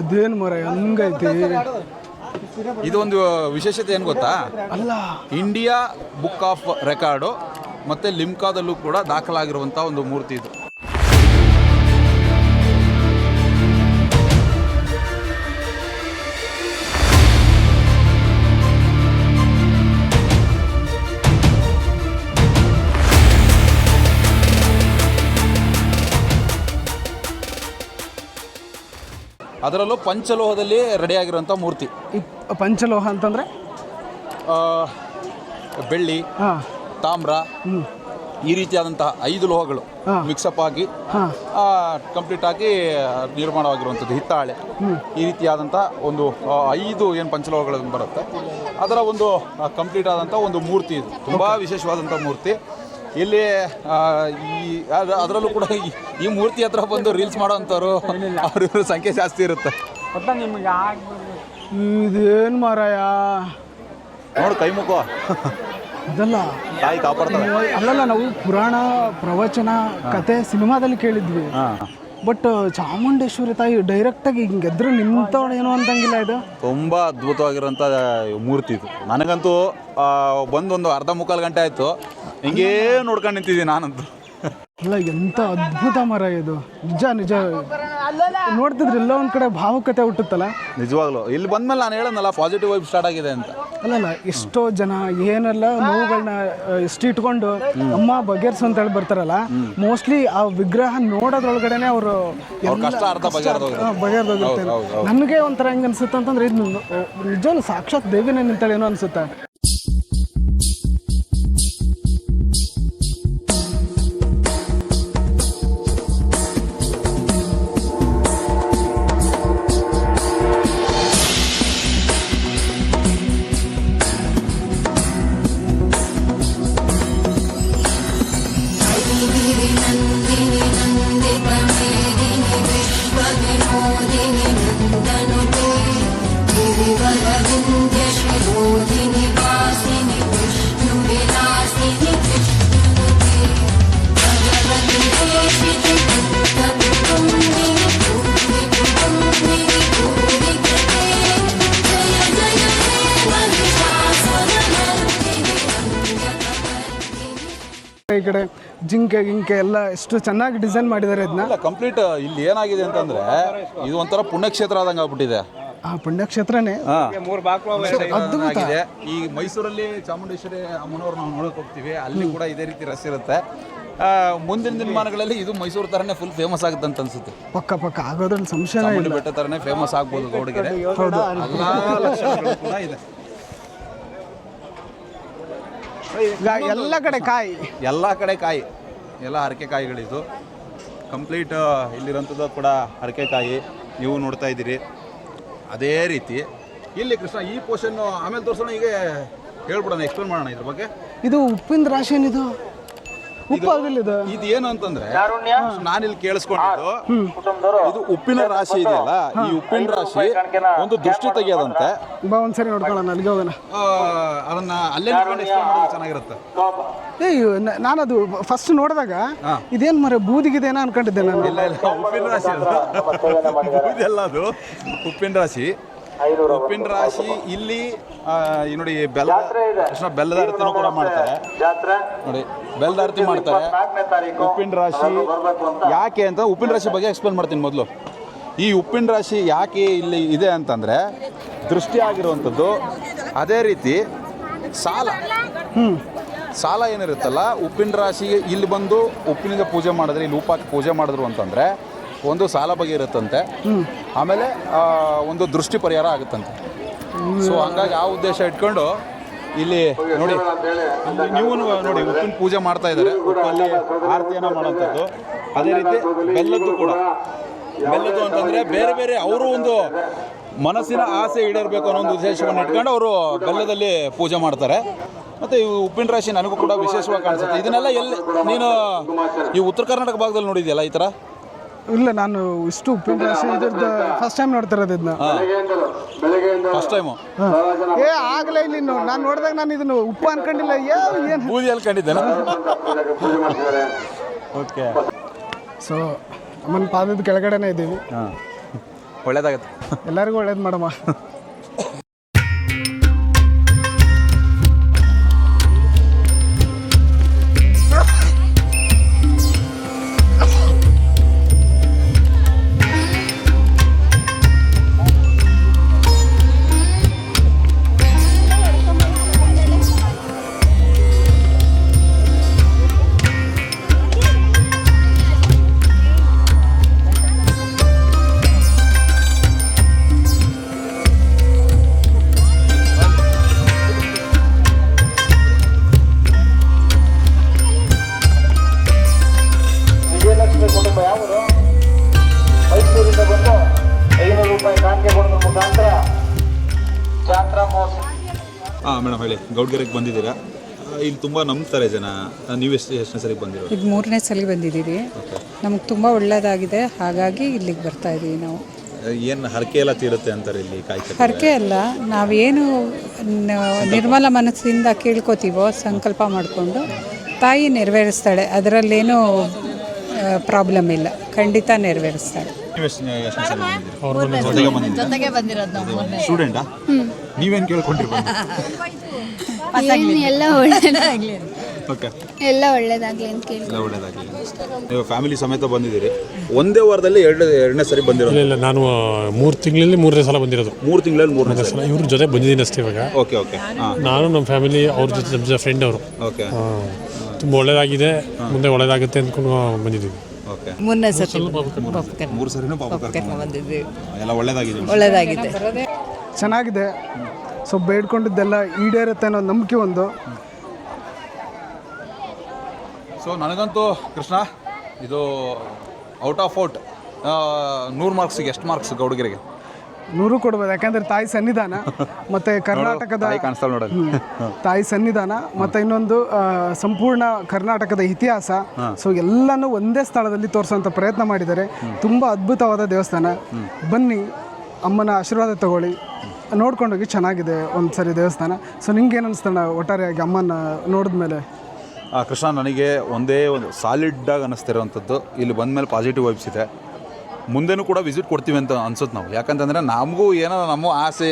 ಅದೇನು ಮರ ಹಂಗೈತಿ? ಇದೊಂದು ವಿಶೇಷತೆ ಏನು ಗೊತ್ತಾ? ಅಲ್ಲ. ಇಂಡಿಯಾ ಬುಕ್ ಆಫ್ ರೆಕಾರ್ಡು ಮತ್ತು ಲಿಮ್ಕಾದಲ್ಲೂ ಕೂಡ ದಾಖಲಾಗಿರುವಂಥ ಒಂದು ಮೂರ್ತಿ ಇದು. ಅದರಲ್ಲೂ ಪಂಚಲೋಹದಲ್ಲಿ ರೆಡಿಯಾಗಿರುವಂಥ ಮೂರ್ತಿ. ಈ ಪಂಚಲೋಹ ಅಂತಂದರೆ? ಆ, ಬೆಳ್ಳಿ ಹಾಂ. ತಾಮ್ರ ಈ ರೀತಿಯಾದಂತಹ ಐದು ಲೋಹಗಳು ಹಾ. ಮಿಕ್ಸಪ್ ಆಗಿ ಹಾಂ. ಕಂಪ್ಲೀಟ್ ಆಗಿ ನಿರ್ಮಾಣವಾಗಿರುವಂಥದ್ದು ಹಿತ್ತಾಳೆ. ಈ ರೀತಿಯಾದಂಥ ಒಂದು ಆ, ಐದು ಏನು ಪಂಚಲೋಹಗಳು ಬರುತ್ತೆ. ಅದರ ಒಂದು ಕಂಪ್ಲೀಟ್ ಆದಂಥ ಒಂದು ಮೂರ್ತಿ ಇದು. ತುಂಬ ವಿಶೇಷವಾದಂಥ ಮೂರ್ತಿ. ಇಲ್ಲಿ ಆ, ಈ ಅದರಲ್ಲೂ ಕೂಡ ಈ- ಮೂರ್ತಿ ಹತ್ರ ಬಂದು ರೀಲ್ಸ್ ಮಾಡೋವಂಥವ್ರು ಅವ್ರ ಸಂಖ್ಯೆ ಜಾಸ್ತಿ ಇರುತ್ತೆ. ಇದೇನು ಮಾರಾಯ? ನೋಡು ಕೈ ಮುಖ. ಅದಲ್ಲ ತಾಯಿ ಕಾಪಾಡ್ತಾರೆ ಅಲ್ಲಲ್ಲ ನಾವು ಪುರಾಣ ಪ್ರವಚನ ಕತೆ ಸಿನಿಮಾದಲ್ಲಿ ಕೇಳಿದ್ವಿ. ಹಾಂ. ಬಟ್ ಚಾಮುಂಡೇಶ್ವರಿ ತಾಯಿ ಡೈರೆಕ್ಟಾಗಿ ಹಿಂಗೆ ಎದ್ರು ನಿಂತವಳು ಏನೋ ಅಂತಂಗಿಲ್ಲ ಇದು? ತುಂಬ ಅದ್ಭುತವಾಗಿರೋಂಥ ಮೂರ್ತಿ ಇದು. ನನಗಂತೂ ಬಂದೊಂದು ಅರ್ಧ ಮುಕ್ಕಾಲು ಗಂಟೆ ಆಯಿತು. ಹಿಂಗೇ ನೋಡ್ಕೊಂಡು ನಿಂತಿದ್ದೀನಿ ನಾನಂತೂ. ಅಲ್ಲ ಎಂತ ಅದ್ಭುತ ಮರ ಇದು. ನಿಜ ನಿಜ. ನೋಡ್ತಿದ್ರೆ ಎಲ್ಲ ಒಂದ್ ಕಡೆ ಭಾವುಕತೆ ಹುಟ್ಟುತ್ತಲ್ಲ? ನಿಜವಾಗ್ಲೂ. ಇಲ್ಲಿ ಬಂದ್ಮೇಲೆ ನಾನು ಹೇಳೋನಲ್ಲ ಪಾಸಿಟಿವ್ ವೈಬ್ ಸ್ಟಾರ್ಟ್ ಆಗಿದೆ ಅಂತ. ಅಲ್ಲಲ್ಲ ಎಷ್ಟೋ ಜನ ಏನೆಲ್ಲ ನೋವುಗಳನ್ನ ಇಷ್ಟು ಇಟ್ಕೊಂಡು ಅಮ್ಮ ಬಗೆರ್ಸು ಅಂತ ಹೇಳಿ ಬರ್ತಾರಲ್ಲ ಮೋಸ್ಟ್ಲಿ ಆ ವಿಗ್ರಹ ನೋಡೋದ್ರೊಳಗಡೆನೆ ಅವರು. ಬಗೆಹರ್ದೋಗಿರ್ತಾರೆ. ನನಗೆ ಒಂಥರ ಹೆಂಗ್ ಅನ್ಸುತ್ತೆ ಅಂತಂದ್ರೆ ಇದು ನಿಜವಾಗ್ಲೂ ಸಾಕ್ಷಾತ್ ದೇವಿನೇ ನಿಂತಾಳೆ ಏನೋ ಅನ್ಸುತ್ತೆ. ಈ ಕಡೆ ಜಿಂಕೆ, ಗಿಂಕೆ ಎಲ್ಲ ಎಷ್ಟು ಚೆನ್ನಾಗಿ ಡಿಸೈನ್ ಮಾಡಿದ್ದಾರೆ ಇದನ್ನ ಕಂಪ್ಲೀಟ್ ಇಲ್ಲಿ ಏನಾಗಿದೆ ಅಂತಂದ್ರೆ ಇದು ಒಂಥರ ಪುಣ್ಯಕ್ಷೇತ್ರ ಆದಂಗೆ ಆಗ್ಬಿಟ್ಟಿದೆ. ಆ ಪುಣ್ಯಕ್ಷೇತ್ರನೇ ಅದ್ಭುತ. ಆಗಿದೆ. ಈ ಮೈಸೂರಲ್ಲಿ ಚಾಮುಂಡೇಶ್ವರಿ ಅಮ್ಮನವ್ರು ನಾವು ನೋಡಕ್ ಹೋಗ್ತೀವಿ. ಅಲ್ಲಿ ಕೂಡ ಇದೇ ರೀತಿ ರಸ್ ಇರುತ್ತೆ. ಆ, ಮುಂದಿನ ದಿನಮಾನಗಳಲ್ಲಿ ಇದು ಮೈಸೂರು ತರನೇ ಫುಲ್ ಫೇಮಸ್ ಆಗುತ್ತೆ ಅಂತ ಅನ್ಸುತ್ತೆ. ಪಕ್ಕ ಪಕ್ಕ ಆಗೋದ್ರಲ್ಲಿ ಸಂಶಯ ಚಾಮುಂಡಿ ಇಲ್ಲ ಬೆಟ್ಟ ತರನೇ ಫೇಮಸ್ ಆಗ್ಬೋದು ಗೌಡಗೆರೆ. ಹೌದು ಎಲ್ಲಾ ಲಕ್ಷಣಗಳು ಕೂಡ ಇದೆ. ಈಗ ಎಲ್ಲ ಕಡೆ ಕಾಯಿ. ಎಲ್ಲ ಕಡೆ ಕಾಯಿ. ಎಲ್ಲ ಹರಕೆ ಕಾಯಿಗಳಿದು ಕಂಪ್ಲೀಟ್ ಇಲ್ಲಿರೋಂಥದ್ದು ಕೂಡ ಹರಕೆ ಕಾಯಿ. ನೀವು ನೋಡ್ತಾ ಇದ್ದೀರಿ. ಅದೇ ರೀತಿ. ಇಲ್ಲಿ ಕೃಷ್ಣ ಈ ಪೋರ್ಷನ್ ಆಮೇಲೆ ತೋರಿಸೋಣ ಈಗ ಹೇಳ್ಬಿಡೋಣ ಎಕ್ಸ್ಪ್ಲೇನ್ ಮಾಡೋಣ ಇದ್ರ ಬಗ್ಗೆ. ಇದು ಉಪ್ಪಿನ ರಾಶಿ ಏನಿದು? ಇದು ಇದು ಏನು ಅಂತಂದ್ರೆ ನಾನಿಲ್ಲಿ ಕೇಳಿಸ್ಕೊಂಡಿದ್ದು ಇದು ಉಪ್ಪಿನ ರಾಶಿ ಇದೆಯಲ್ಲ ಈ ಉಪ್ಪಿನ ರಾಶಿ ಒಂದು ದೃಷ್ಟಿ ತೆಗೆಯೋದಂತೆ. ಬಾ ಒಂದ್ಸರಿ ನೋಡ್ಕೊಳ್ಳೋಣ ಅಲ್ಲಿಗೆ ಹೋಗೋಣ. ಅದನ್ನ ಅಲ್ಲೇ ನೋಡ್ಕೊಂಡು ಮಾಡೋದು ಚೆನ್ನಾಗಿರುತ್ತೆ. ಏಯ್ ನಾನು ನಾನದು ಫಸ್ಟ್ ನೋಡಿದಾಗ ಇದೇನ್ ಮರ ಬೂದಿಗಿದೇನೋ ಅನ್ಕೊಂಡಿದ್ದೆ ನಾನು. ಇಲ್ಲ ಇಲ್ಲ ಉಪ್ಪಿನ ರಾಶಿ ಅದು. ಇದೆಲ್ಲ ಅದು. ಉಪ್ಪಿನ ರಾಶಿ. ಉಪ್ಪಿನ ರಾಶಿ ಇಲ್ಲಿ ಈ ನೋಡಿ ಬೆಲ್ಲ ಕೃಷ್ಣ ಬೆಲ್ಲದ ಅರ್ತಿನೂ ಕೂಡ ಮಾಡ್ತಾರೆ. ನೋಡಿ ಬೆಲ್ಲದ ಅರ್ತಿ ಮಾಡ್ತಾರೆ. ಉಪ್ಪಿನ ರಾಶಿ ಯಾಕೆ ಅಂತ ಉಪ್ಪಿನ ರಾಶಿ ಬಗ್ಗೆ ಎಕ್ಸ್ಪ್ಲೇನ್ ಮಾಡ್ತೀನಿ ಮೊದಲು. ಈ ಉಪ್ಪಿನ ರಾಶಿ ಯಾಕೆ ಇಲ್ಲಿ ಇದೆ ಅಂತಂದರೆ ದೃಷ್ಟಿ ಆಗಿರುವಂಥದ್ದು ಅದೇ ರೀತಿ ಸಾಲ. ಸಾಲ ಏನಿರುತ್ತಲ್ಲ ಉಪ್ಪಿನ ರಾಶಿಗೆ ಇಲ್ಲಿ ಬಂದು ಉಪ್ಪಿನಿಂದ ಪೂಜೆ ಮಾಡಿದ್ರೆ ಇಲ್ಲಿ ಉಪ್ಪಾಕಿ ಪೂಜೆ ಮಾಡಿದ್ರು ಅಂತಂದರೆ ಒಂದು ಸಾಲ ಬಗ್ಗೆ ಇರುತ್ತಂತೆ. ಆಮೇಲೆ ಒಂದು ದೃಷ್ಟಿ ಪರಿಹಾರ ಆಗುತ್ತಂತೆ. ಸೊ ಹಂಗಾಗಿ ಆ ಉದ್ದೇಶ ಇಟ್ಕೊಂಡು ಇಲ್ಲಿ ನೋಡಿ ನೀವು ನೋಡಿ ಉಪ್ಪಿನ ಪೂಜೆ ಮಾಡ್ತಾ ಇದ್ದಾರೆ. ಉಪ್ಪಲ್ಲಿ ಆರತಿಯನ್ನು ಮಾಡೋಂಥದ್ದು ಅದೇ ರೀತಿ ಬೆಲ್ಲದ್ದು ಕೂಡ. ಬೆಲ್ಲದ್ದು ಅಂತಂದರೆ ಬೇರೆ ಬೇರೆ ಅವರು ಒಂದು ಮನಸ್ಸಿನ ಆಸೆ ಈಡೇರಬೇಕು ಅನ್ನೋ ಒಂದು ಉದ್ದೇಶವನ್ನು ಇಟ್ಕೊಂಡು ಅವರು ಬೆಲ್ಲದಲ್ಲಿ ಪೂಜೆ ಮಾಡ್ತಾರೆ. ಮತ್ತು ಈ ಉಪ್ಪಿನ ರಾಶಿ ನನಗೂ ಕೂಡ ವಿಶೇಷವಾಗಿ ಕಾಣಿಸುತ್ತೆ. ಇದನ್ನೆಲ್ಲ ಎಲ್ಲಿ ನೀನು ಈ ಉತ್ತರ ಕರ್ನಾಟಕ ಭಾಗದಲ್ಲಿ ನೋಡಿದ್ಯಲ್ಲ ಈ ಥರ? ಇಲ್ಲ ನಾನು ಇಷ್ಟು ಉಪ್ಪಿನ ರಾಶಿ ಇದ್ರದ್ದು ಫಸ್ಟ್ ಟೈಮ್ ನೋಡ್ತಿರೋದು ಇದನ್ನ. ಫಸ್ಟ್ ಟೈಮು ಏ ಆಗಲೇ ಇಲ್ಲಿ ನಾನು ನೋಡಿದಾಗ ನಾನು ಇದನ್ನು ಉಪ್ಪು ಅನ್ಕೊಂಡಿಲ್ಲ. ಏ ಏನು? ಬೂದಿ ಅಲ್ಕೊಂಡಿದ್ದೇನೆ ಓಕೆ ಸೊ ಅಮ್ಮನ ಪಾದದ ಕೆಳಗಡೆನೇ ಇದ್ದೀವಿ. ಹಾಂ. ಒಳ್ಳೇದಾಗತ್ತೆ. ಎಲ್ಲರಿಗೂ ಒಳ್ಳೇದು ಮಾಡಮ್ಮ. ಹೇಳಿ ಗೌಡ್ಗೆರೆಗೆ ಬಂದಿದ್ದೀರಾ? ಇಲ್ಲಿ ತುಂಬ ನಂಬ್ತಾರೆ ಜನ. ನೀವು ಎಷ್ಟು ಎಷ್ಟನೇ ಸರಿ ಬಂದಿರೋ ಇದು ಮೂರನೇ ಸಲ ಬಂದಿದ್ದೀವಿ ನಮಗೆ ತುಂಬ ಒಳ್ಳೆಯದಾಗಿದೆ ಹಾಗಾಗಿ ಇಲ್ಲಿಗೆ ಬರ್ತಾ ಇದ್ದೀವಿ ನಾವು. ಏನು ಹರಕೆ ಎಲ್ಲ ತೀರುತ್ತೆ ಅಂತಾರೆ ಇಲ್ಲಿ ಕಾಯ್ತಾರೆ ಹರಕೆ ಅಲ್ಲ ನಾವೇನು ನಿರ್ಮಲ ಮನಸ್ಸಿಂದ ಕೇಳ್ಕೊತೀವೋ ಸಂಕಲ್ಪ ಮಾಡಿಕೊಂಡು ತಾಯಿ ನೆರವೇರಿಸ್ತಾಳೆ. ಅದರಲ್ಲೇನೂ ಪ್ರಾಬ್ಲಮ್ ಇಲ್ಲ. ಖಂಡಿತ ನೆರವೇರಿಸ್ತಾಳೆ. ಜೊತೆಗೆ ಬಂದಿರೋದು ನಾವು ಮೊನ್ನೆ ಸ್ಟೂಡೆಂಟಾ ನೀವೇನು ಕೇಳ್ಕೊಂಡ್ರಿ ಏನ್ ಎಲ್ಲ ಒಳ್ಳೇದಾಗ್ಲಿ ಓಕೆ ಎಲ್ಲ ಒಳ್ಳೇದಾಗ್ಲಿ ಅಂತ ಕೇಳಿ ಎಲ್ಲ ಒಳ್ಳೇದಾಗಲಿ. ನೀವು ಫ್ಯಾಮಿಲಿ ಸಮೇತ ಬಂದಿದ್ದೀರಿ. ಒಂದೇ ವಾರದಲ್ಲಿ ಎರಡು ಎರಡನೇ ಸರಿ ಬಂದಿರೋದು. ಇಲ್ಲ ಇಲ್ಲ ನಾನು ಮೂರು ತಿಂಗಳಲ್ಲಿ ಮೂರನೇ ಸಲ ಬಂದಿರೋದು. ಮೂರು ತಿಂಗಳಲ್ಲಿ ಮೂರನೇ ಸಲ. ಇವ್ರ ಜೊತೆ ಬಂದಿದ್ದೀನಿ ಅಷ್ಟೇ ಇವಾಗ. ಓಕೆ ಓಕೆ ನಾನು ನಮ್ಮ ಫ್ಯಾಮಿಲಿ ಅವ್ರ ಜೊತೆ ನಮ್ಮ ಜೊತೆ ಫ್ರೆಂಡ್ ಅವರು. ಓಕೆ ತುಂಬ ಒಳ್ಳೇದಾಗಿದೆ. ಮುಂದೆ ಒಳ್ಳೇದಾಗುತ್ತೆ ಅಂದ್ಕೊಂಡು ಬಂದಿದ್ದೀವಿ. ಓಕೆ. ಮೊನ್ನೆ ಸತಿ ಮೂರು ಸರಿನೂ ಪಾಪ ಕರ್ಕೊಂಡು ಬಂದಿದ್ವಿ ಎಲ್ಲ ಒಳ್ಳೇದಾಗಿದೆ ಒಳ್ಳೇದಾಗಿದೆ. ಚೆನ್ನಾಗಿದೆ. ಸೊ ಬೇಡ್ಕೊಂಡಿದ್ದೆಲ್ಲ ಈಡೇರುತ್ತೆ ಅನ್ನೋ ನಂಬಿಕೆ ಒಂದು. ಸೊ ನನಗಂತೂ ಕೃಷ್ಣ ಇದು ಔಟ್ ಆಫ್ ಔಟ್ ನೂರು ಮಾರ್ಕ್ಸಿಗೆ ಎಷ್ಟು ಮಾರ್ಕ್ಸ್ ಗೌಡಗಿರಿಗೆ? ನೂರು ಕೊಡ್ಬೋದು. ಯಾಕಂದ್ರೆ ತಾಯಿ ಸನ್ನಿಧಾನ ಮತ್ತೆ ಕರ್ನಾಟಕದ ತಾಯಿ ಸನ್ನಿಧಾನ ಮತ್ತೆ ಇನ್ನೊಂದು ಸಂಪೂರ್ಣ ಕರ್ನಾಟಕದ ಇತಿಹಾಸ. ಸೊ ಎಲ್ಲಾನು ಒಂದೇ ಸ್ಥಳದಲ್ಲಿ ತೋರಿಸುವಂತ ಪ್ರಯತ್ನ ಮಾಡಿದ್ದಾರೆ. ತುಂಬಾ ಅದ್ಭುತವಾದ ದೇವಸ್ಥಾನ. ಬನ್ನಿ ಅಮ್ಮನ ಆಶೀರ್ವಾದ ತಗೊಳ್ಳಿ. ನೋಡ್ಕೊಂಡೋಗಿ ಚೆನ್ನಾಗಿದೆ ಒಂದ್ಸರಿ ದೇವಸ್ಥಾನ. ಸೊ ನಿಂಗೆ ಏನು ಅನಿಸ್ತಣ್ಣ ಒಟ್ಟಾರೆಯಾಗಿ ಅಮ್ಮನ ನೋಡಿದ್ಮೇಲೆ? ಕೃಷ್ಣ ನನಗೆ ಒಂದೇ ಒಂದು ಸಾಲಿಡ್ ಆಗಿ ಅನ್ನಿಸ್ತಿರೋವಂಥದ್ದು ಇಲ್ಲಿ ಬಂದಮೇಲೆ ಪಾಸಿಟಿವ್ ವೈಬ್ಸ್ ಇದೆ. ಮುಂದೆನೂ ಕೂಡ ವಿಸಿಟ್ ಕೊಡ್ತೀವಿ ಅಂತ ಅನ್ಸುತ್ತೆ ನಾವು. ಯಾಕಂತಂದರೆ ನಮಗೂ ಏನೋ ನಮ್ಮ ಆಸೆ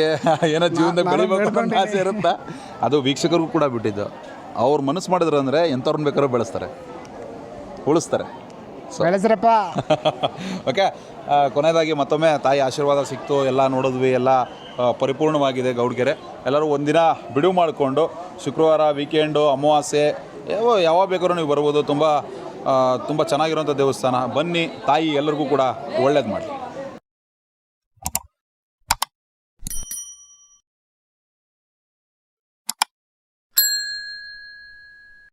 ಏನೋ ಜೀವನದಾಗ ಬೆಳಿಬೇಕು ಅಂತ ಆಸೆ ಇರುತ್ತೆ. ಅದು ವೀಕ್ಷಕರಿಗೂ ಕೂಡ ಬಿಟ್ಟಿದ್ದು. ಅವ್ರು ಮನಸ್ಸು ಮಾಡಿದ್ರು ಅಂದರೆ ಎಂಥವ್ರನ್ನ ಬೇಕಾದ್ರೂ ಬೆಳೆಸ್ತಾರೆ. ಉಳಿಸ್ತಾರೆ. ಬೆಳೆಸ್ರಪ್ಪ. ಓಕೆ ಕೊನೆಯದಾಗಿ ಮತ್ತೊಮ್ಮೆ ತಾಯಿ ಆಶೀರ್ವಾದ ಸಿಕ್ತು ಎಲ್ಲ ನೋಡಿದ್ವಿ ಎಲ್ಲ ಪರಿಪೂರ್ಣವಾಗಿದೆ ಗೌಡ್ಗೆರೆ. ಎಲ್ಲರೂ ಒಂದಿನ ಬಿಡುವು ಮಾಡಿಕೊಂಡು ಶುಕ್ರವಾರ ವೀಕೆಂಡು ಅಮಾವಾಸ್ಯೆ ಯಾವ ಯಾವಾಗ ಬೇಕಾದ್ರೂ ನೀವು ಬರ್ಬೋದು. ತುಂಬ ತುಂಬ ಚೆನ್ನಾಗಿರೋಂಥ ದೇವಸ್ಥಾನ. ಬನ್ನಿ ತಾಯಿ ಎಲ್ಲರಿಗೂ ಕೂಡ ಒಳ್ಳೇದು ಮಾಡಿ